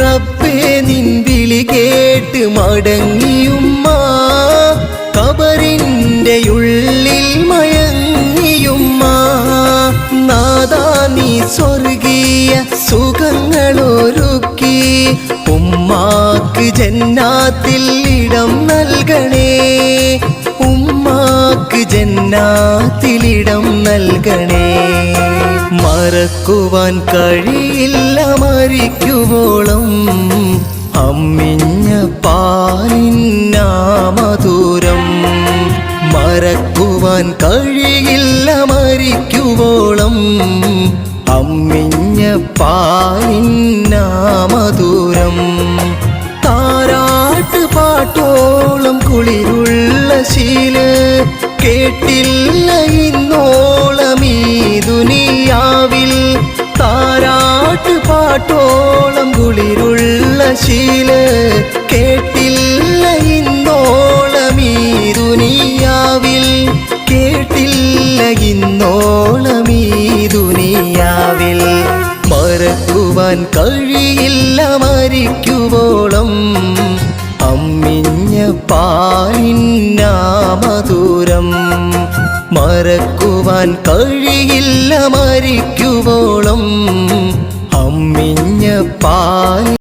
റബ്ബേ നിൻ വിളി കേട്ട് മടങ്ങിയുമ്മ. കബറിന്റെ ഉള്ളിൽ മയങ്ങിയുമ്മ. നാദാ നീ സ്വർഗീയ സുഖങ്ങളൊരുക്കി ഉമ്മാക്ക് ജന്നാത്തിൽ ഇടം നൽകണേ. ഉമ്മാക്ക് ജന്നാത്തിലിടം നൽകണേ. മറക്കുവാൻ കഴിയില്ല മരിക്കുവോളം. അമ്മിഞ്ഞ പാലിന്നാമധുരം മറക്കുവാൻ കഴിയില്ല മരിക്കുവോളം. അമ്മിഞ്ഞ പാലിന്നാമധുരം താരാട്ട് പാട്ടോളം കുളിരുള്ള ശീല കേട്ടില്ല ഇന്നോളം കുളിരുള്ള ശീല കേട്ടില്ല ഇന്നോളമീ ദുനിയാവിൽ കേട്ടില്ല ഇന്നോളമീ ദുനിയാവിൽ മറക്കുവാൻ കഴിയില്ല മരിക്കുവോളം. അമ്മിഞ്ഞ പാലിന്നാമധുരം മറക്കുവാൻ കഴിയില്ല മരിക്കുവോളം.